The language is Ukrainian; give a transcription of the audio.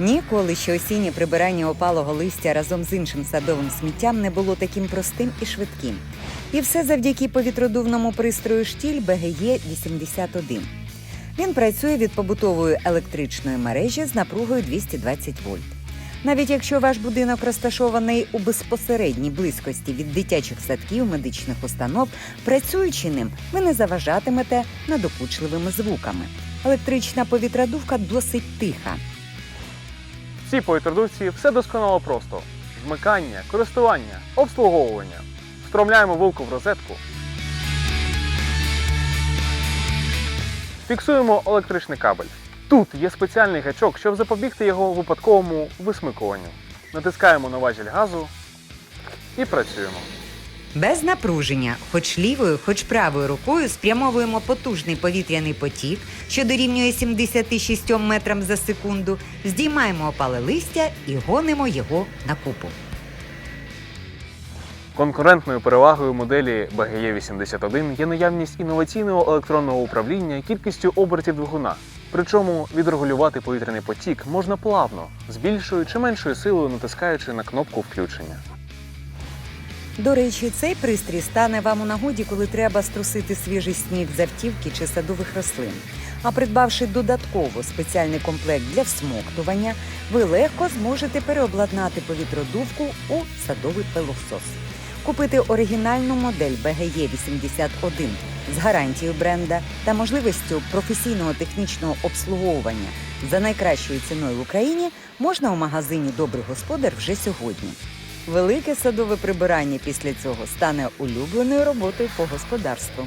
Ніколи ще осіннє прибирання опалого листя разом з іншим садовим сміттям не було таким простим і швидким. І все завдяки повітродувному пристрою штіль БГЄ 81. Він працює від побутової електричної мережі з напругою 220 вольт. Навіть якщо ваш будинок розташований у безпосередній близькості від дитячих садків, медичних установ, працюючи ним, ви не заважатимете надокучливими звуками. Електрична повітродувка досить тиха. В цій інтродукції все досконало просто: вмикання, користування, обслуговування. Встромляємо вилку в розетку. Фіксуємо електричний кабель. Тут є спеціальний гачок, щоб запобігти його випадковому висмикуванню. Натискаємо на важіль газу і працюємо. Без напруження, хоч лівою, хоч правою рукою спрямовуємо потужний повітряний потік, що дорівнює 76 метрам за секунду, здіймаємо опале листя і гонимо його на купу. Конкурентною перевагою моделі BGE 81 є наявність інноваційного електронного управління кількістю обертів двигуна. Причому відрегулювати повітряний потік можна плавно, з більшою чи меншою силою натискаючи на кнопку включення. До речі, цей пристрій стане вам у нагоді, коли треба струсити свіжий сніг з автівки чи садових рослин. А придбавши додатково спеціальний комплект для всмоктування, ви легко зможете переобладнати повітродувку у садовий пилосос. Купити оригінальну модель BGE 81 з гарантією бренда та можливістю професійного технічного обслуговування за найкращою ціною в Україні можна у магазині Добрий господар вже сьогодні. Велике садове прибирання після цього стане улюбленою роботою по господарству.